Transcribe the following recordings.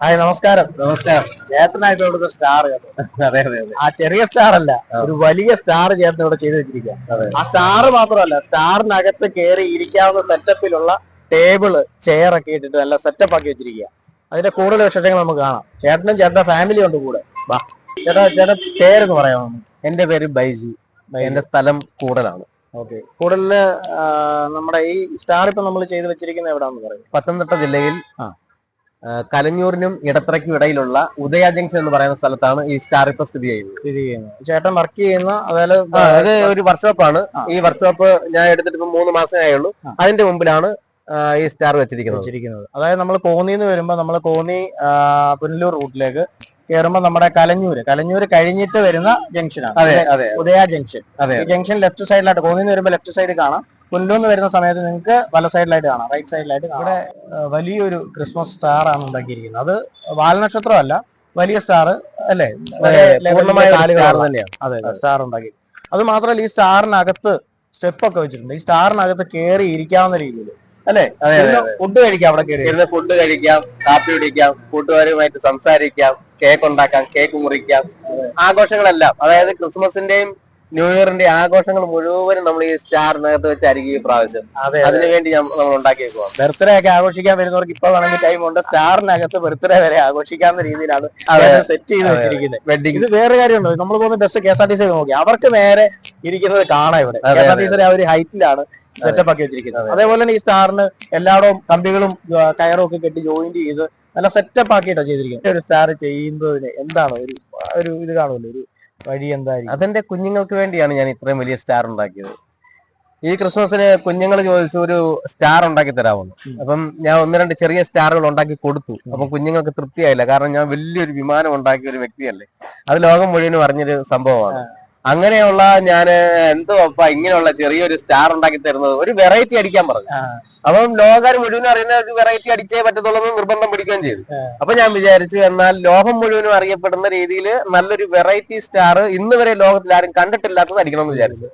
Hi നമസ്കാരം. നമസ്കാരം. ചേട്ടനായിട്ട് ഇവിടുത്തെ സ്റ്റാർ അതെ അതെ ആ ചെറിയ സ്റ്റാർ അല്ല ഒരു വലിയ സ്റ്റാർ ചേട്ടൻ ഇവിടെ ചെയ്തു വെച്ചിരിക്കുക ആ സ്റ്റാർ മാത്രമല്ല സ്റ്റാറിനകത്ത് കയറി ഇരിക്കാവുന്ന സെറ്റപ്പിലുള്ള ടേബിൾ ചെയർ ഒക്കെ ഇട്ടിട്ട് നല്ല സെറ്റപ്പ് ആക്കി വെച്ചിരിക്കുക അതിന്റെ കൂടുതൽ വിശേഷങ്ങൾ നമുക്ക് കാണാം. ചേട്ടനും ചേട്ടന്റെ ഫാമിലി ഉണ്ട് കൂടെ. വാ. ചേട്ടാ ചേട്ടൻ പേരെന്ന് പറയാമോ എന്റെ പേര് ബൈജു. എന്റെ സ്ഥലം കൂടലാണ്. ഓക്കെ. കൂടുതൽ ആ, നമ്മുടെ ഈ സ്റ്റാർ ഇപ്പൊ നമ്മൾ ചെയ്തു വെച്ചിരിക്കുന്ന എവിടാന്ന് പറയും? പത്തനംതിട്ട ജില്ലയിൽ കലഞ്ഞൂരിനും ഇടത്തറയ്ക്കും ഇടയിലുള്ള ഉദയ ജംഗ്ഷൻ എന്ന് പറയുന്ന സ്ഥലത്താണ് ഈ സ്റ്റാർ ഇപ്പൊ സ്ഥിതി ചെയ്യുന്നത്. സ്ഥിതി ചെയ്യുന്നത്. ചേട്ടൻ വർക്ക് ചെയ്യുന്ന അതായത് അത് ഒരു വർക്ക്ഷോപ്പാണ് ആണ്. ഈ വർക്ക്ഷോപ്പ് ഞാൻ എടുത്തിട്ട് ഇപ്പൊ മൂന്ന് മാസമേ ആയുള്ളൂ. അതിന്റെ മുമ്പിലാണ് ഈ സ്റ്റാർ വെച്ചിരിക്കുന്നത്. വെച്ചിരിക്കുന്നത്. അതായത് നമ്മൾ കോന്നിന്ന് വരുമ്പോൾ നമ്മൾ കോന്നി പുനലൂർ റൂട്ടിലേക്ക് കയറുമ്പോൾ നമ്മുടെ കലഞ്ഞൂര്. കലഞ്ഞൂര് കഴിഞ്ഞിട്ട് വരുന്ന ജംഗ്ഷനാണ്. ഉദയ ജംഗ്ഷൻ. ജംഗ്ഷൻ ലെഫ്റ്റ് സൈഡിലായിട്ട് കോന്നിന്ന് വരുമ്പോൾ ലെഫ്റ്റ് സൈഡ് കാണാം. പുനലൂർന്ന് വരുന്ന സമയത്ത് നിങ്ങൾക്ക് വല സൈഡിലായിട്ട് കാണാം റൈറ്റ് സൈഡിലായിട്ട് ഇവിടെ വലിയൊരു ക്രിസ്മസ് സ്റ്റാർ ആണ് ഉണ്ടാക്കിയിരിക്കുന്നത്. അത് വാൽനക്ഷത്രമല്ല വലിയ സ്റ്റാർ അല്ലേ? അതെ സ്റ്റാർ ഉണ്ടാക്കി. അത് മാത്രമല്ല ഈ സ്റ്റാറിനകത്ത് സ്റ്റെപ്പ് ഒക്കെ വെച്ചിട്ടുണ്ട്. ഈ സ്റ്റാറിനകത്ത് കയറി ഇരിക്കാവുന്ന രീതിയിൽ അല്ലേ? ഫുഡ് കഴിക്കാം അവിടെ കയറി ഫുഡ് കഴിക്കാം കാപ്പി കുടിക്കാം കൂട്ടുകാരുമായിട്ട് സംസാരിക്കാം കേക്ക് ഉണ്ടാക്കാം കേക്ക് മുറിക്കാം. ആഘോഷങ്ങളെല്ലാം അതായത് ക്രിസ്മസിന്റെയും ന്യൂ ഇയറിന്റെ ആഘോഷങ്ങൾ മുഴുവനും നമ്മൾ ഈ സ്റ്റാറിനകത്ത് വെച്ചായിരിക്കും ഈ പ്രാവശ്യം. അതിനുവേണ്ടി നമ്മൾ ഉണ്ടാക്കിയേക്കുവാ ബർത്ത്ഡേ ഒക്കെ ആഘോഷിക്കാൻ വരുന്നവർക്ക് ഇപ്പൊ വേണമെങ്കിൽ ടൈം ഉണ്ട്. സ്റ്റാറിനകത്ത് ബർത്ത്ഡേ വരെ ആഘോഷിക്കാവുന്ന രീതിയിലാണ്. സെറ്റ് ചെയ്ത്. വെച്ചിരിക്കുന്നത്. വെഡിങ് ഇത് വേറെ കാര്യമുണ്ട്. നമ്മൾ പോകുന്ന bus K S R T C നോക്കി. അവർക്ക് നേരെ ഇരിക്കുന്നത് കാണാം ഇവിടെ. K S R T C ആ ഒരു ഹൈറ്റിലാണ് സെറ്റപ്പ് ആക്കി വെച്ചിരിക്കുന്നത്. അതേപോലെ തന്നെ ഈ സ്റ്റാറിന് എല്ലായിടവും കമ്പികളും കയറും ഒക്കെ കെട്ടി ജോയിൻ ചെയ്ത് നല്ല സെറ്റപ്പ് ആക്കിയിട്ടാണ് ചെയ്തിരിക്കുന്നത്. ഒരു സ്റ്റാർ ചെയ്യുന്നതിന് എന്താണ് ഒരു ഒരു ഇത് കാണുമല്ലോ ഒരു വഴി എന്തായിരിക്കും? അതെന്റെ കുഞ്ഞുങ്ങൾക്ക് വേണ്ടിയാണ് ഞാൻ ഇത്രയും വലിയ സ്റ്റാർ ഉണ്ടാക്കിയത്. ഈ ക്രിസ്മസിന് കുഞ്ഞുങ്ങൾ ചോദിച്ചു ഒരു സ്റ്റാർ ഉണ്ടാക്കി തരാമെന്ന്. അപ്പം ഞാൻ ഒന്ന് രണ്ട് ചെറിയ സ്റ്റാറുകൾ ഉണ്ടാക്കി കൊടുത്തു. അപ്പം കുഞ്ഞുങ്ങൾക്ക് തൃപ്തിയായില്ല. കാരണം ഞാൻ വലിയൊരു വിമാനം ഉണ്ടാക്കിയ ഒരു വ്യക്തിയല്ലേ. അത് ലോകം മുഴുവനും അറിഞ്ഞൊരു സംഭവമാണ്. അങ്ങനെയുള്ള ഞാൻ എന്തോ അപ്പ ഇങ്ങനെയുള്ള ചെറിയൊരു സ്റ്റാർ ഉണ്ടാക്കി തരുന്നത് ഒരു വെറൈറ്റി അടിക്കാൻ പറഞ്ഞു. അപ്പം ലോകം മുഴുവനും അറിയുന്ന ഒരു വെറൈറ്റി അടിച്ചേ പറ്റത്തുള്ളൂ എന്ന് നിർബന്ധം പിടിക്കുകയും ചെയ്തു. അപ്പൊ ഞാൻ വിചാരിച്ചു എന്നാൽ ലോകം മുഴുവനും അറിയപ്പെടുന്ന രീതിയിൽ നല്ലൊരു വെറൈറ്റി സ്റ്റാർ ഇന്ന് വരെ ലോകത്തിൽ ആരും കണ്ടിട്ടില്ലാത്തത് അടിക്കണം എന്ന് വിചാരിച്ചു.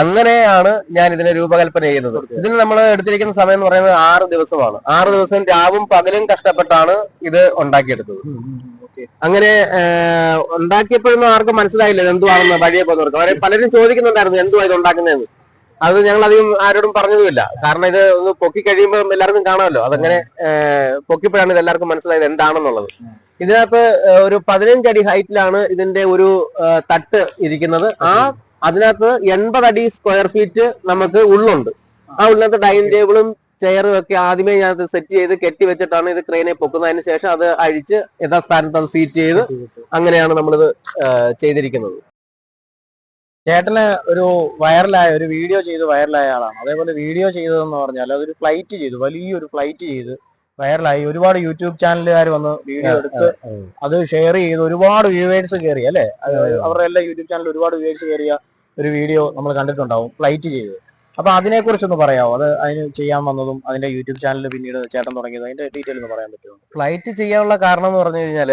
അങ്ങനെയാണ് ഞാൻ ഇതിനെ രൂപകൽപ്പന ചെയ്യുന്നത് ഇതിന് നമ്മൾ എടുത്തിരിക്കുന്ന സമയം എന്ന് പറയുന്നത് ആറ് ദിവസമാണ് ആറ് ദിവസം രാവും പകലും കഷ്ടപ്പെട്ടാണ് ഇത് ഉണ്ടാക്കിയെടുത്തത്. അങ്ങനെ ഉണ്ടാക്കിയപ്പോഴൊന്നും ആർക്കും മനസ്സിലായില്ല എന്തുവാണെന്ന് വഴിയെ പോകുന്നവർക്ക് അവരെ പലരും ചോദിക്കുന്നുണ്ടായിരുന്നു എന്തുവാ ഇത് ഉണ്ടാക്കുന്നതെന്ന്. അത് ഞങ്ങൾ അധികം ആരോടും പറഞ്ഞതുമില്ല. കാരണം ഇത് ഒന്ന് പൊക്കി കഴിയുമ്പോൾ എല്ലാവർക്കും കാണാമല്ലോ. അതങ്ങനെ പൊക്കിപ്പോഴാണ് ഇത് എല്ലാവർക്കും മനസ്സിലായത് എന്താണെന്നുള്ളത്. ഇതിനകത്ത് ഒരു പതിനഞ്ചടി ഹൈറ്റിലാണ് ഇതിന്റെ ഒരു തട്ട് ഇരിക്കുന്നത്. ആ അതിനകത്ത് എൺപത് അടി സ്ക്വയർ ഫീറ്റ് നമുക്ക് ഉള്ളുണ്ട്. ആ ഉള്ളിനകത്ത് ഡൈനിങ് ടേബിളും ചെയറും ഒക്കെ ആദ്യമേ ഞാൻ സെറ്റ് ചെയ്ത് കെട്ടി വെച്ചിട്ടാണ് ഇത് ക്രെയിനെ പൊക്കുന്നത്. അതിന് ശേഷം അത് അഴിച്ച് യഥാസ്ഥാനത്ത് അത് സീറ്റ് ചെയ്ത് അങ്ങനെയാണ് നമ്മളിത് ചെയ്തിരിക്കുന്നത്. ചേട്ടന് ഒരു വൈറലായ ഒരു വീഡിയോ ചെയ്ത് വൈറലായ ആളാണ്. അതേപോലെ വീഡിയോ ചെയ്തതെന്ന് പറഞ്ഞാൽ അതൊരു ഫ്ലൈറ്റ് ചെയ്തു വലിയൊരു ഫ്ലൈറ്റ് ചെയ്ത് വൈറലായി. ഒരുപാട് യൂട്യൂബ് ചാനലുകാർ വന്ന് വീഡിയോ എടുത്ത് അത് ഷെയർ ചെയ്ത് ഒരുപാട് വ്യൂവേഴ്സ് കയറി അല്ലേ? അവരുടെ എല്ലാ യൂട്യൂബ് ചാനലിൽ ഒരുപാട് വ്യൂവേഴ്സ് കയറിയ ഒരു വീഡിയോ നമ്മൾ കണ്ടിട്ടുണ്ടാവും ഫ്ലൈറ്റ് ചെയ്ത് അപ്പൊ അതിനെ കുറിച്ചൊന്ന് പറയാമോ അത് അതിന് ചെയ്യാൻ വന്നതും അതിന്റെ യൂട്യൂബ് ചാനൽ പിന്നീട് ചേട്ടൻ തുടങ്ങിയത് അതിന്റെ ഡീറ്റെയിൽ ഒന്ന് പറയാൻ പറ്റുമോ? ഫ്ലൈറ്റ് ചെയ്യാനുള്ള കാരണം എന്ന് പറഞ്ഞു കഴിഞ്ഞാൽ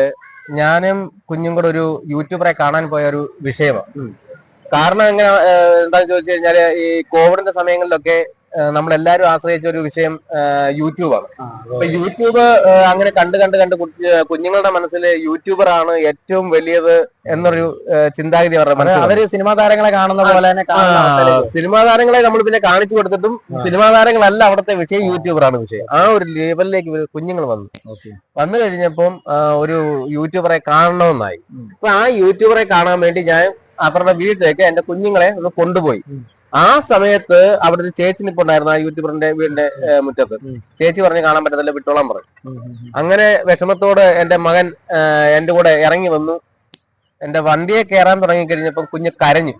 ഞാനും കുഞ്ഞും കൂടെ ഒരു യൂട്യൂബറെ കാണാൻ പോയ ഒരു വിഷയമാണ്. കാരണം എങ്ങനെ എന്താണെന്ന് എന്താന്ന് ചോദിച്ചു കഴിഞ്ഞാൽ ഈ കോവിഡിന്റെ സമയങ്ങളിലൊക്കെ നമ്മളെല്ലാരും ആശ്രയിച്ച ഒരു വിഷയം യൂട്യൂബ് യൂട്യൂബാണ്. അപ്പൊ യൂട്യൂബ് അങ്ങനെ കണ്ട് കണ്ട് കണ്ട് കുഞ്ഞുങ്ങളുടെ മനസ്സിൽ യൂട്യൂബർ ആണ് ഏറ്റവും വലിയത് എന്നൊരു ചിന്താഗതി അവരുടെ മനസ്സിൽ അവർ സിനിമാ താരങ്ങളെ കാണുന്ന പോലെ തന്നെ സിനിമാ താരങ്ങളെ നമ്മൾ പിന്നെ കാണിച്ചു കൊടുത്തിട്ടും സിനിമാ താരങ്ങളല്ല അവിടുത്തെ വിഷയം യൂട്യൂബർ ആണ് വിഷയം. ആ ഒരു ലെവലിലേക്ക് കുഞ്ഞുങ്ങൾ വന്നു. വന്നു കഴിഞ്ഞപ്പം ഒരു യൂട്യൂബറെ കാണണമെന്നായി. അപ്പൊ ആ യൂട്യൂബറെ കാണാൻ വേണ്ടി ഞാൻ അവരുടെ വീട്ടിലേക്ക് എന്റെ കുഞ്ഞുങ്ങളെ ഒന്ന് കൊണ്ടുപോയി. ആ സമയത്ത് അവിടെ ഒരു ചേച്ചി നിപ്പുണ്ടായിരുന്നു ആ യൂട്യൂബറിന്റെ വീടിന്റെ മുറ്റത്ത്. ചേച്ചി പറഞ്ഞ് കാണാൻ പറ്റത്തില്ല വിട്ടോളാൻ പറഞ്ഞു. അങ്ങനെ വിഷമത്തോട് എന്റെ മകൻ എന്റെ കൂടെ ഇറങ്ങി വന്നു. എന്റെ വണ്ടിയെ കയറാൻ തുടങ്ങി കഴിഞ്ഞപ്പോൾ കുഞ്ഞ് കരഞ്ഞു.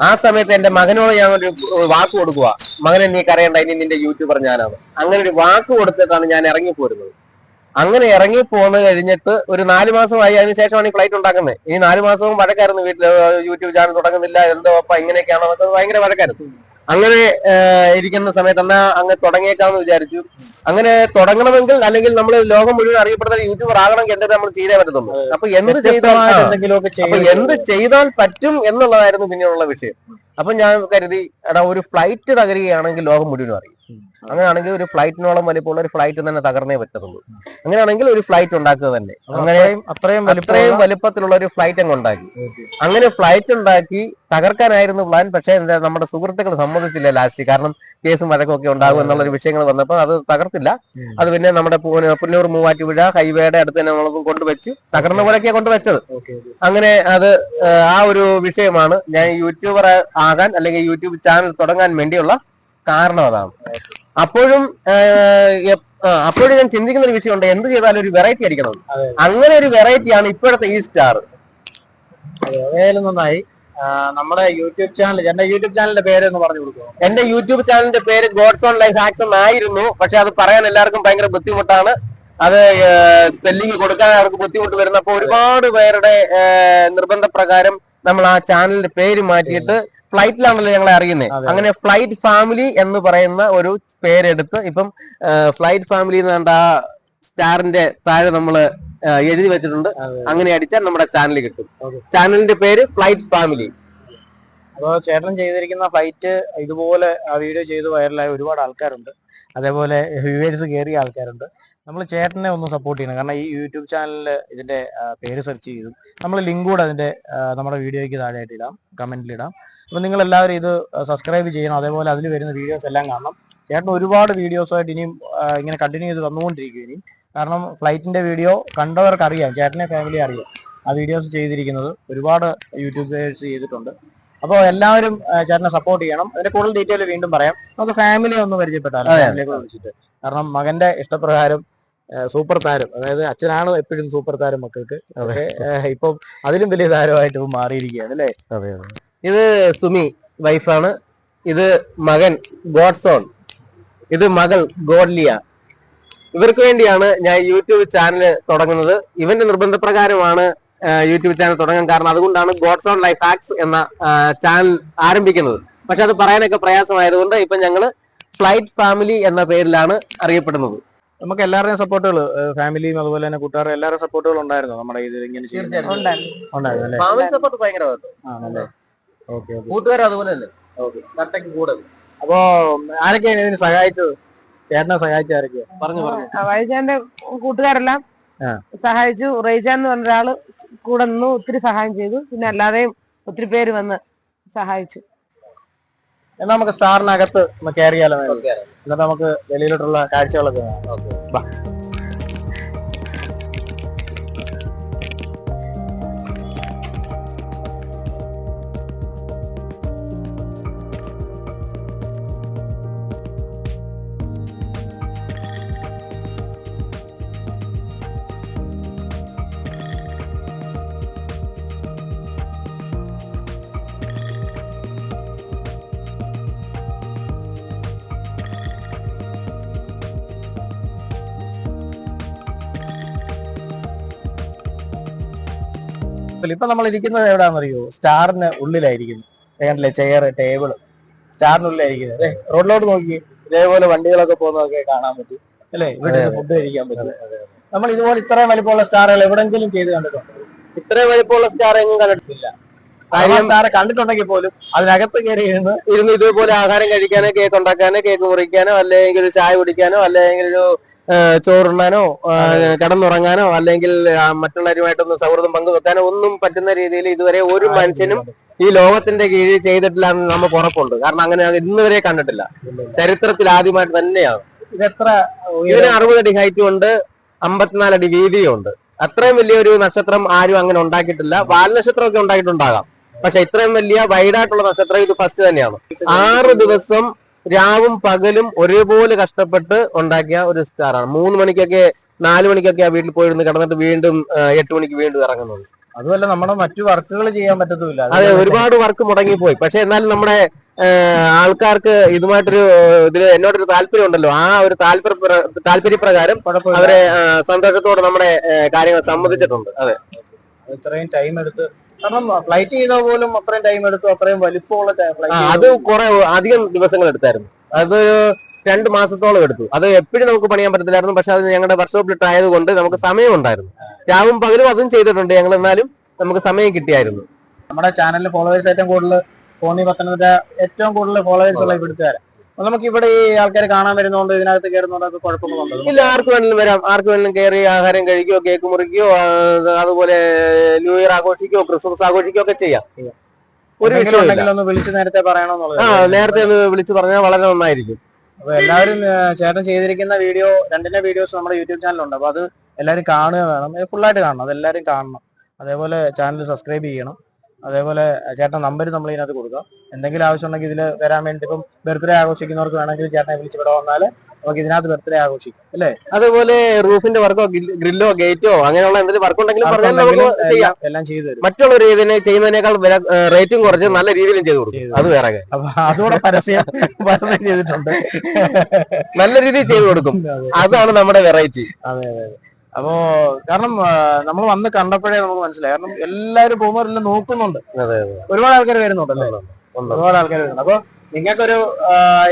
ആ സമയത്ത് എന്റെ മകനോട് ഞാൻ ഒരു വാക്ക് കൊടുക്കുക മകനെ നീ കരയേണ്ട ഇനി നിന്റെ യൂട്യൂബർ ഞാനാണ്. അങ്ങനെ ഒരു വാക്ക് കൊടുത്തിട്ടാണ് ഞാൻ ഇറങ്ങി പോരുന്നത് അങ്ങനെ ഇറങ്ങി പോന്ന് കഴിഞ്ഞിട്ട് ഒരു നാല് മാസമായി അതിന് ശേഷമാണ് ഈ ഫ്ലൈറ്റ് ഉണ്ടാക്കുന്നത്. ഈ നാല് മാസവും വഴക്കായിരുന്നു വീട്ടിൽ യൂട്യൂബ് ചാനൽ തുടങ്ങുന്നില്ല എന്തോ അപ്പ ഇങ്ങനെയൊക്കെയാണോ എന്നൊക്കെ ഭയങ്കര വഴക്കായിരുന്നു. അങ്ങനെ ഇരിക്കുന്ന സമയത്ത് എന്നാ അങ്ങ് തുടങ്ങിയേക്കാന്ന് വിചാരിച്ചു. അങ്ങനെ തുടങ്ങണമെങ്കിൽ അല്ലെങ്കിൽ നമ്മൾ ലോകം മുഴുവൻ അറിയപ്പെടുന്ന യൂട്യൂബർ ആകണമെങ്കിൽ എന്തൊക്കെ നമ്മൾ ചെയ്തേ പറ്റത്തുള്ളൂ. അപ്പൊ എന്ത് ചെയ്താൽ അപ്പൊ എന്ത് ചെയ്താൽ പറ്റും എന്നുള്ളതായിരുന്നു പിന്നീടുള്ള വിഷയം. അപ്പൊ ഞാൻ കരുതി എടാ ഒരു ഫ്ലൈറ്റ് തകരുകയാണെങ്കിൽ ലോകം മുഴുവൻ അറിയും. അങ്ങനെയാണെങ്കിൽ ഒരു ഫ്ലൈറ്റിനോളം വലിപ്പമുള്ള ഒരു ഫ്ലൈറ്റ് തന്നെ തകർന്നേ പറ്റത്തുള്ളൂ. അങ്ങനെയാണെങ്കിൽ ഒരു ഫ്ലൈറ്റ് ഉണ്ടാക്കുക തന്നെ. അങ്ങനെ അത്രയും അത്രയും വലിപ്പത്തിലുള്ള ഒരു ഫ്ലൈറ്റ് അങ്ങ് ഉണ്ടാക്കി. അങ്ങനെ ഫ്ലൈറ്റ് ഉണ്ടാക്കി തകർക്കാനായിരുന്നു പ്ലാൻ. പക്ഷേ എന്താ നമ്മുടെ സുഹൃത്തുക്കൾ സമ്മതിച്ചില്ല ലാസ്റ്റ്. കാരണം കേസും വഴക്കൊക്കെ ഉണ്ടാകും എന്നുള്ള ഒരു വിഷയങ്ങൾ വന്നപ്പോൾ അത് തകർത്തില്ല. അത് പിന്നെ നമ്മുടെ പുന്നൂർ മൂവാറ്റുപുഴ ഹൈവേയുടെ അടുത്ത് തന്നെ നമ്മൾ കൊണ്ടുവച്ച് തകർന്ന പോലെയൊക്കെയാണ് കൊണ്ടുവച്ചത്. അങ്ങനെ അത് ആ ഒരു വിഷയമാണ് ഞാൻ യൂട്യൂബർ ആകാൻ അല്ലെങ്കിൽ യൂട്യൂബ് ചാനൽ തുടങ്ങാൻ വേണ്ടിയുള്ള കാരണം അതാണ്. അപ്പോഴും അപ്പോഴും ഞാൻ ചിന്തിക്കുന്ന ഒരു വിഷയമുണ്ട്. എന്ത് ചെയ്താലും ഒരു വെറൈറ്റി അടിക്കണം അങ്ങനെ ഒരു വെറൈറ്റിയാണ് ഇപ്പോഴത്തെ ഈ സ്റ്റാർ ഏതായാലും നന്നായി. നമ്മുടെ യൂട്യൂബ് ചാനൽ എന്റെ യൂട്യൂബ് ചാനലിന്റെ പേര് ഒന്ന് പറഞ്ഞു കൊടുക്കുക എന്റെ യൂട്യൂബ് ചാനലിന്റെ പേര് ഗോഡ്സ് ഓൺ ലൈഫ് ഹാക്സ് ആയിരുന്നു പക്ഷെ അത് പറയാൻ എല്ലാവർക്കും ഭയങ്കര ബുദ്ധിമുട്ടാണ്. അത് സ്പെല്ലിംഗ് കൊടുക്കാൻ അവർക്ക് ബുദ്ധിമുട്ട് വരുന്ന. അപ്പൊ ഒരുപാട് പേരുടെ നിർബന്ധ നിർബന്ധപ്രകാരം നമ്മൾ ആ ചാനലിന്റെ പേര് മാറ്റിയിട്ട് ഫ്ലൈറ്റിലാണല്ലോ ഞങ്ങളെ അറിയുന്നത് അങ്ങനെ ഫ്ലൈറ്റ് ഫാമിലി എന്ന് പറയുന്ന ഒരു പേരെടുത്ത് ഇപ്പം ഫ്ലൈറ്റ് ഫാമിലി എന്ന് പറഞ്ഞ ആ സ്റ്റാറിന്റെ താഴെ നമ്മൾ എഴുതി വെച്ചിട്ടുണ്ട്. അങ്ങനെ അടിച്ചാൽ നമ്മുടെ ചാനൽ കിട്ടും. ചാനലിന്റെ പേര് ഫ്ലൈറ്റ് ഫാമിലി. അപ്പോൾ ചേട്ടൻ ചെയ്തിരിക്കുന്ന ഫ്ലൈറ്റ് ഇതുപോലെ ആ വീഡിയോ ചെയ്ത് വൈറലായ ഒരുപാട് ആൾക്കാരുണ്ട്. അതേപോലെ വ്യൂവേഴ്സ് കയറിയ ആൾക്കാരുണ്ട്. നമ്മൾ ചേട്ടനെ ഒന്ന് സപ്പോർട്ട് ചെയ്യണം. കാരണം ഈ യൂട്യൂബ് ചാനലിൽ ഇതിന്റെ പേര് സെർച്ച് ചെയ്തു നമ്മൾ ലിങ്ക് കൂടെ അതിന്റെ നമ്മുടെ വീഡിയോയ്ക്ക് താഴെയായിട്ട് ഇടാം കമന്റിൽ ഇടാം. അപ്പോൾ നിങ്ങൾ എല്ലാവരും ഇത് സബ്സ്ക്രൈബ് ചെയ്യണം. അതേപോലെ അതിൽ വരുന്ന വീഡിയോസ് എല്ലാം കാണണം. ചേട്ടൻ ഒരുപാട് വീഡിയോസായിട്ട് ഇനിയും ഇങ്ങനെ കണ്ടിന്യൂ ചെയ്ത് വന്നുകൊണ്ടിരിക്കും ഇനി കാരണം ഫ്ലൈറ്റിന്റെ വീഡിയോ കണ്ടവർക്ക് അറിയാം ചേട്ടനെ ഫാമിലി അറിയാം. ആ വീഡിയോസ് ചെയ്തിരിക്കുന്നത് ഒരുപാട് യൂട്യൂബേഴ്സ് ചെയ്തിട്ടുണ്ട്. അപ്പോൾ എല്ലാവരും ചേട്ടനെ സപ്പോർട്ട് ചെയ്യണം. അതിന്റെ കൂടുതൽ ഡീറ്റെയിൽ വീണ്ടും പറയാം. നമുക്ക് ഫാമിലി ഒന്ന് പരിചയപ്പെട്ടാലോ. ഫാമിലിയെ വിളിച്ചിട്ട് കാരണം മകന്റെ ഇഷ്ടപ്രകാരം സൂപ്പർ താരം. അതായത് അച്ഛനാണ് എപ്പോഴും സൂപ്പർ താരം മക്കൾക്ക്. പക്ഷേ ഇപ്പം അതിലും വലിയ താരമായിട്ട് ഇപ്പം മാറിയിരിക്കുകയാണ് അല്ലേ? അതെ അതെ. ഇത് സുമി വൈഫാണ്. ഇത് മകൻ ഗോഡ്സോൺ. ഇത് മകൾ ഗോഡ്ലിയ. ഇവർക്ക് വേണ്ടിയാണ് ഞാൻ യൂട്യൂബ് ചാനൽ തുടങ്ങുന്നത്. ഇവന്റെ നിർബന്ധപ്രകാരമാണ് യൂട്യൂബ് ചാനൽ തുടങ്ങാൻ കാരണം അതുകൊണ്ടാണ് ഗോഡ്സോൺ ലൈഫ് ഹാക്സ് എന്ന ചാനൽ ആരംഭിക്കുന്നത്. പക്ഷെ അത് പറയാനൊക്കെ പ്രയാസമായതുകൊണ്ട് ഇപ്പൊ ഞങ്ങൾ ഫ്ലൈറ്റ് ഫാമിലി എന്ന പേരിലാണ് അറിയപ്പെടുന്നത്. നമുക്ക് എല്ലാവരുടെയും സപ്പോർട്ടുകൾ ഫാമിലിയും അതുപോലെ തന്നെ കൂട്ടുകാരും എല്ലാവരും സപ്പോർട്ടുകൾ ഉണ്ടായിരുന്നു നമ്മുടെ ഇത് ഇങ്ങനെ ചെയ്യുന്നത്? തീർച്ചയായും. ഉണ്ടായിരുന്നു. അല്ലേ? ഫാമിലി സപ്പോർട്ട് ഭയങ്കരമായിട്ട് ആണല്ലേ ഓക്കെ ഓക്കെ. കൂട്ടുകാരും അതുപോലെ തന്നെ. കട്ടക്ക് കൂടെ. അപ്പോ ആരൊക്കെയാണ് ഇതിന് സഹായിച്ചത്? ചേട്ടനെ സഹായിച്ച ആരൊക്കെയാ? പറഞ്ഞു പറഞ്ഞു. വൈജാന്റെ കൂട്ടുകാരെല്ലാം സഹായിച്ചു. റേജാൻ എന്ന് പറഞ്ഞ ഒരാൾ കൂടെ നിന്ന് ഒത്തിരി സഹായം ചെയ്തു. പിന്നെ അല്ലാതെയും ഒത്തിരി പേര് വന്ന് സഹായിച്ചു. എന്നാ നമുക്ക് സ്റ്റാറിനകത്ത് ഒന്ന് കയറിയാലോ? എന്നിട്ട് നമുക്ക് വെളിയിലോട്ടുള്ള കാഴ്ചകളൊക്കെ ബാ. ഇപ്പൊ നമ്മൾ ഇരിക്കുന്നത് എവിടാന്നറിയോ? സ്റ്റാറിന് ഉള്ളിലായിരിക്കുന്നു. കണ്ടില്ലേ ചെയർ ടേബിൾ. സ്റ്റാറിനുള്ളിലായിരിക്കുന്നത്. അതെ റോഡിലോട്ട് നോക്കി ഇതേപോലെ വണ്ടികളൊക്കെ പോകുന്നതൊക്കെ കാണാൻ പറ്റും. അല്ലേ? ഇവിടെ ഫുഡ് കഴിക്കാൻ പറ്റും. നമ്മൾ ഇതുപോലെ ഇത്രയും വലിപ്പമുള്ള സ്റ്റാറുകൾ എവിടെങ്കിലും ചെയ്ത് കണ്ടിട്ടുണ്ടോ? ഇത്രയും വലിപ്പമുള്ള സ്റ്റാർ എങ്ങും കണ്ടിട്ടില്ല. കാര്യം സാറെ കണ്ടിട്ടുണ്ടെങ്കിൽ പോലും അതിനകത്ത് കയറി ഇരുന്ന് ഇരുന്ന് ഇതുപോലെ ആഹാരം കഴിക്കാനോ കേക്ക് ഉണ്ടാക്കാനോ കേക്ക് മുറിക്കാനോ അല്ലെങ്കിൽ ഒരു ചായ കുടിക്കാനോ അല്ലെങ്കിൽ ഒരു ചോറുണ്ണാനോ കിടന്നുറങ്ങാനോ അല്ലെങ്കിൽ മറ്റുള്ളവരുമായിട്ടൊന്ന് സൗഹൃദം പങ്കുവെക്കാനോ ഒന്നും പറ്റുന്ന രീതിയിൽ ഇതുവരെ ഒരു മനുഷ്യനും ഈ ലോകത്തിന്റെ കീഴിൽ ചെയ്തിട്ടില്ല എന്ന് നമ്മൾ ഉറപ്പുണ്ട്. കാരണം അങ്ങനെ ഇന്ന് വരെ കണ്ടിട്ടില്ല. ചരിത്രത്തിൽ ആദ്യമായിട്ട് തന്നെയാണ്. ഇതെത്ര ഇതിന് അറുപത് അടി ഹൈറ്റും ഉണ്ട് അമ്പത്തിനാല് അടി വീതിയും ഉണ്ട് അത്രയും വലിയൊരു നക്ഷത്രം ആരും അങ്ങനെ ഉണ്ടാക്കിയിട്ടില്ല. വാൽ നക്ഷത്രമൊക്കെ ഉണ്ടാക്കിയിട്ടുണ്ടാകാം പക്ഷെ ഇത്രയും വലിയ വൈഡായിട്ടുള്ള നക്ഷത്രം ഇത് ഫസ്റ്റ് തന്നെയാണ്. ആറ് ദിവസം രാവും പകലും ഒരേപോലെ കഷ്ടപ്പെട്ട് ഉണ്ടാക്കിയ ഒരു സ്റ്റാറാണ് മൂന്ന് മണിക്കൊക്കെ നാല് മണിക്കൊക്കെ ആ വീട്ടിൽ പോയിരുന്ന് കിടന്നിട്ട് വീണ്ടും എട്ട് മണിക്ക് വീണ്ടും ഇറങ്ങുന്നുണ്ട് അതുമല്ല നമ്മുടെ മറ്റു വർക്കുകൾ ചെയ്യാൻ പറ്റത്തുമില്ല. അതെ ഒരുപാട് വർക്ക് മുടങ്ങിപ്പോയി. പക്ഷെ എന്നാലും നമ്മുടെ ആൾക്കാർക്ക് ഇതുമായിട്ടൊരു ഇതിൽ എന്നോടൊരു താല്പര്യം ഉണ്ടല്ലോ. ആ ഒരു താല്പര്യ താല്പര്യപ്രകാരം പ്രകാരം അവരെ സന്തോഷത്തോടെ നമ്മുടെ കാര്യങ്ങൾ സമ്മതിച്ചിട്ടുണ്ട്. അതെ. ഇത്രയും ടൈം എടുത്ത് കാരണം ഫ്ലൈറ്റ് ചെയ്താൽ പോലും അത്രയും ടൈം എടുത്തു അത്രയും വലിപ്പമുള്ള അത് കുറെ അധികം ദിവസങ്ങൾ എടുത്തായിരുന്നു. അത് രണ്ട് മാസത്തോളം എടുത്തു. അത് എപ്പോഴും നമുക്ക് പണിയാൻ പറ്റത്തില്ലായിരുന്നു. പക്ഷെ അത് ഞങ്ങളുടെ വർക്ക്ഷോപ്പിലിട്ട് ആയതുകൊണ്ട് നമുക്ക് സമയം ഉണ്ടായിരുന്നു. രാവും പകലും അതും ചെയ്തിട്ടുണ്ട് ഞങ്ങൾ. എന്നാലും നമുക്ക് സമയം കിട്ടിയായിരുന്നു. നമ്മുടെ ചാനലിൽ ഫോളോവേഴ്സ് ഏറ്റവും കൂടുതൽ കോന്നി പത്തനംതിട്ട ഏറ്റവും കൂടുതൽ ഫോളോവേഴ്സ് ഉള്ള ഇവിടുത്തെ നമുക്ക് ഇവിടെ ഈ ആൾക്കാർ കാണാൻ വരുന്നോണ്ട് ഇതിനകത്ത് കയറുന്നോണ്ടൊക്കെ കുഴപ്പമൊന്നും ഇല്ല ആർക്ക് വേണമെങ്കിലും വരാം. ആർക്ക് വേണമെങ്കിലും കയറി ആഹാരം കഴിക്കോ കേക്ക് മുറിക്കുകയോ അതുപോലെ ന്യൂ ഇയർ ആഘോഷിക്കോ ക്രിസ്മസ് ആഘോഷിക്കോ ഒക്കെ ചെയ്യാം. ഒരു വിഷയം ഒന്ന് വിളിച്ച് നേരത്തെ പറയണമെന്നുള്ളത് ആ നേരത്തെ ഒന്ന് വിളിച്ച് പറഞ്ഞാൽ വളരെ നന്നായിരിക്കും. അപ്പൊ എല്ലാവരും ചേട്ടൻ ചെയ്തിരിക്കുന്ന വീഡിയോ രണ്ടിന്റെ വീഡിയോസ് നമ്മുടെ യൂട്യൂബ് ചാനലുണ്ട് അപ്പൊ അത് എല്ലാവരും കാണുക വേണം. ഫുള്ളായിട്ട് കാണണം. അത് എല്ലാവരും കാണണം. അതേപോലെ ചാനൽ സബ്സ്ക്രൈബ് ചെയ്യണം. അതേപോലെ ചേട്ടൻ നമ്പർ നമ്മൾ ഇതിനകത്ത് കൊടുക്കാം. എന്തെങ്കിലും ആവശ്യം ഉണ്ടെങ്കിൽ ഇതിൽ വരാൻ വേണ്ടി ഇപ്പം ബർത്ത്ഡേ ആഘോഷിക്കുന്നവർക്ക് വേണമെങ്കിൽ ചേട്ടനെ വിളിച്ച് ഇവിടെ വന്നാൽ നമുക്ക് ഇതിനകത്ത് ബർത്ത്ഡേ ആഘോഷിക്കാം അല്ലേ? അതുപോലെ റൂഫിന്റെ വർക്കോ ഗ്രില്ലോ ഗേറ്റോ അങ്ങനെയുള്ള എന്തെങ്കിലും വർക്ക് ഉണ്ടെങ്കിലും പറഞ്ഞാൽ നമുക്ക് ചെയ്യാം. എല്ലാം- ചെയ്തു തരും. മറ്റുള്ള രീതിയിൽ ചെയ്യുന്നതിനേക്കാൾ വില റേറ്റും കുറച്ച് നല്ല രീതിയിലും ചെയ്തു കൊടുക്കും. അത് വേറെ. അപ്പൊ അതുകൂടെ പരസ്യം പരസ്യം ചെയ്തിട്ടുണ്ട്. നല്ല രീതിയിൽ ചെയ്തു കൊടുക്കും. അതാണ് നമ്മുടെ വെറൈറ്റി അതെ അതെ. അപ്പോ കാരണം നമ്മൾ വന്ന് കണ്ടപ്പോഴേ നമുക്ക് മനസ്സിലായി. കാരണം എല്ലാരും പോകുന്നവരെല്ലാം നോക്കുന്നുണ്ട്. ഒരുപാട് ആൾക്കാർ വരുന്നുണ്ടല്ലോ ഒരുപാട് ആൾക്കാർ വരുന്നുണ്ട്. അപ്പൊ നിങ്ങൾക്കൊരു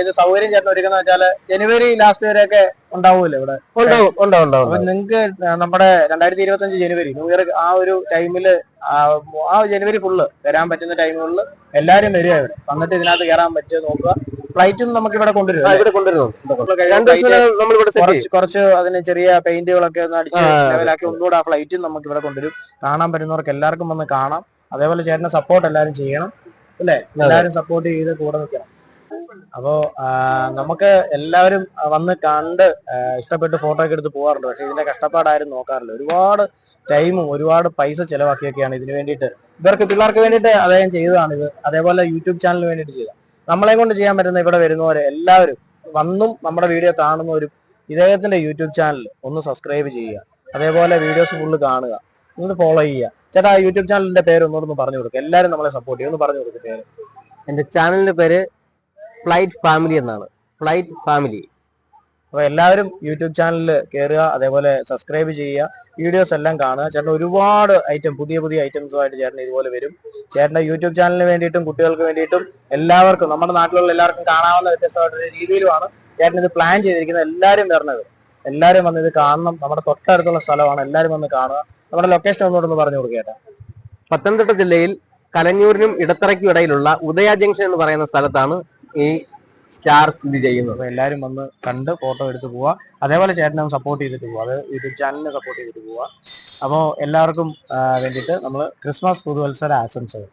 ഇത് സൗകര്യം ചേട്ടൻ ഒരുക്കുന്ന വെച്ചാൽ ജനുവരി ലാസ്റ്റ് വരെയൊക്കെ ഉണ്ടാവുമല്ലോ ഇവിടെ? ഉണ്ടാവും ഉണ്ടാവും നിങ്ങക്ക് നമ്മുടെ രണ്ടായിരത്തി ഇരുപത്തി അഞ്ച് ജനുവരി ന്യൂ ഇയർ ആ ഒരു ടൈമിൽ ആ ജനുവരി ഫുള്ള് വരാൻ പറ്റുന്ന ടൈമുകളിൽ എല്ലാവരും വരിക ഇവിടെ. വന്നിട്ട് ഇതിനകത്ത് കയറാൻ പറ്റുക നോക്കുക. ഫ്ലൈറ്റും നമുക്ക് ഇവിടെ കൊണ്ടുവരും ഇവിടെ കൊണ്ടുവരും കുറച്ച് അതിന് ചെറിയ പെയിന്റുകളൊക്കെ ഒന്ന് അടിച്ച് ലെവലാക്കി ഒന്നുകൂടെ ആ ഫ്ലൈറ്റും നമുക്ക് ഇവിടെ കൊണ്ടുവരും. കാണാൻ പറ്റുന്നവർക്ക് എല്ലാവർക്കും വന്ന് കാണാം. അതേപോലെ ചേട്ടനെ സപ്പോർട്ട് എല്ലാവരും ചെയ്യണം. അല്ലേ? എല്ലാവരും സപ്പോർട്ട് ചെയ്ത് കൂടെ നിൽക്കണം. അപ്പോ നമുക്ക് എല്ലാവരും വന്ന് കണ്ട് ഇഷ്ടപ്പെട്ട് ഫോട്ടോ ഒക്കെ എടുത്ത് പോകാറുണ്ട്. പക്ഷെ ഇതിന്റെ കഷ്ടപ്പാടാരും നോക്കാറില്ല. ഒരുപാട് ടൈമും ഒരുപാട് പൈസ ചെലവാക്കിയൊക്കെയാണ് ഇതിന് വേണ്ടിയിട്ട്. ഇവർക്ക് പിള്ളേർക്ക് വേണ്ടിയിട്ട് അദ്ദേഹം ചെയ്തതാണ് ഇത്. അതേപോലെ യൂട്യൂബ് ചാനലിന് വേണ്ടിയിട്ട് ചെയ്ത നമ്മളെ കൊണ്ട് ചെയ്യാൻ പറ്റുന്ന ഇവിടെ വരുന്നവരെ എല്ലാവരും വന്നും നമ്മുടെ വീഡിയോ കാണുന്നവരും ഇദ്ദേഹത്തിന്റെ യൂട്യൂബ് ചാനൽ ഒന്ന് സബ്സ്ക്രൈബ് ചെയ്യുക. അതേപോലെ വീഡിയോസ് ഫുള്ള് കാണുക. ഒന്ന് ഫോളോ ചെയ്യുക. ചേട്ടാ യൂട്യൂബ് ചാനലിന്റെ പേര് ഒന്നുകൂടെ പറഞ്ഞു കൊടുക്കുക എല്ലാവരും നമ്മളെ സപ്പോർട്ട് ചെയ്യും. ഒന്ന് പറഞ്ഞു കൊടുക്കുക പേര്. എന്റെ ചാനലിന്റെ പേര് ഫ്ലൈറ്റ് ഫാമിലി എന്നാണ്. ഫ്ലൈറ്റ് ഫാമിലി അപ്പൊ എല്ലാവരും യൂട്യൂബ് ചാനലിൽ കയറുക അതേപോലെ സബ്സ്ക്രൈബ് ചെയ്യുക വീഡിയോസ് എല്ലാം കാണുക. ചേട്ടൻ ഒരുപാട് ഐറ്റം പുതിയ പുതിയ ഐറ്റംസുമായിട്ട് ചേട്ടൻ ഇതുപോലെ വരും. ചേട്ടന്റെ യൂട്യൂബ് ചാനലിന് വേണ്ടിയിട്ടും കുട്ടികൾക്ക് വേണ്ടിയിട്ടും എല്ലാവർക്കും നമ്മുടെ നാട്ടിലുള്ള എല്ലാവർക്കും കാണാവുന്ന വ്യത്യസ്തമായിട്ടുള്ള രീതിയിലുമാണ് ചേട്ടൻ ഇത് പ്ലാൻ ചെയ്തിരിക്കുന്നത്. എല്ലാവരും വരണത്. എല്ലാവരും വന്ന് ഇത് കാണണം. നമ്മുടെ തൊട്ടടുത്തുള്ള സ്ഥലമാണ്. എല്ലാവരും വന്ന് കാണുക. നമ്മുടെ ലൊക്കേഷൻ ഒന്നുകൂടെ ഒന്ന് പറഞ്ഞു കൊടുക്കുക പത്തനംതിട്ട ജില്ലയിൽ കലഞ്ഞൂരിനും ഇടത്തറയ്ക്കും ഇടയിലുള്ള ഉദയ ജംഗ്ഷൻ എന്ന് പറയുന്ന സ്ഥലത്താണ് ഈ സ്റ്റാർ സ്ഥിതി ചെയ്യുന്നത്. എല്ലാവരും വന്ന് കണ്ട് ഫോട്ടോ എടുത്ത് പോവുക. അതേപോലെ ചേട്ടനെ സപ്പോർട്ട് ചെയ്തിട്ട് പോവുക. അത് യൂട്യൂബ് ചാനലിനെ സപ്പോർട്ട് ചെയ്തിട്ട് പോവുക. അപ്പോൾ എല്ലാവർക്കും വേണ്ടിയിട്ട് നമ്മൾ ക്രിസ്മസ് പുതുവത്സര ആശംസകൾ.